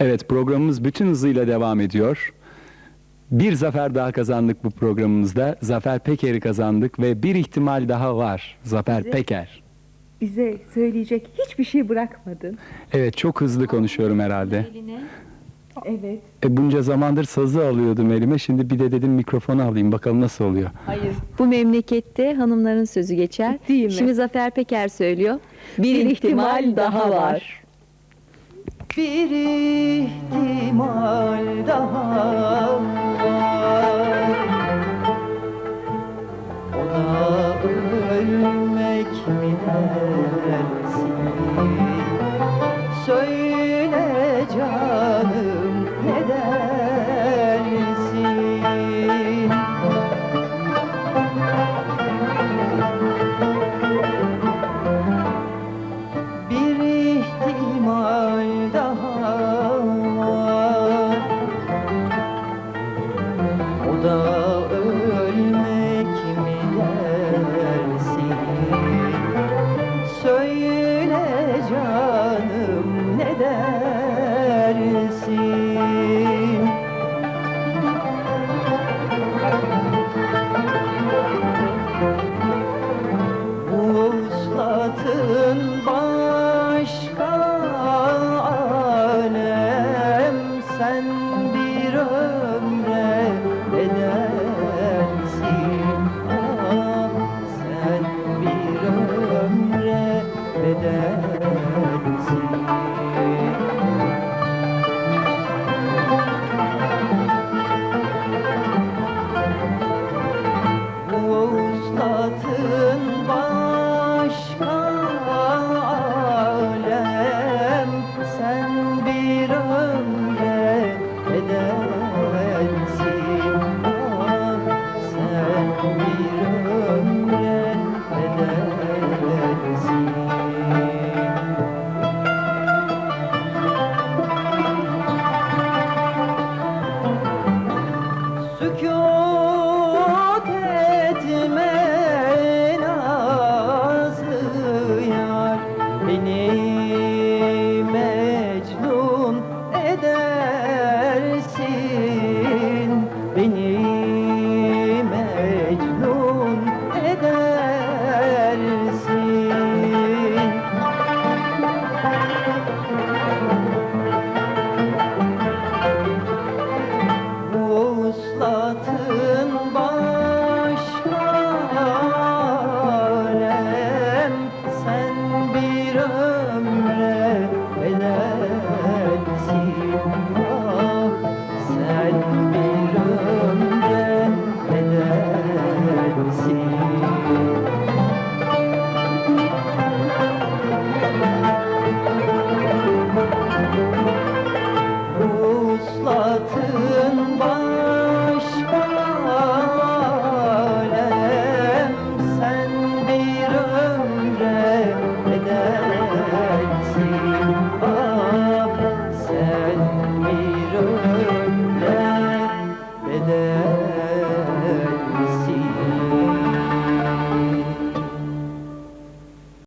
Evet programımız bütün hızıyla devam ediyor. Bir zafer daha kazandık bu programımızda. Zafer Peker'i kazandık ve bir ihtimal daha var. Zafer Bize- Peker. Bize söyleyecek hiçbir şey bırakmadın. Evet çok hızlı konuşuyorum herhalde. Evet. E, bunca zamandır sazı alıyordum elime. Şimdi bir de dedim mikrofonu alayım bakalım nasıl oluyor. Hayır. Bu memlekette hanımların sözü geçer. Değil mi? Şimdi Zafer Peker söylüyor. Bir, ihtimal, daha var. Bir ihtimal daha. Çünkü eder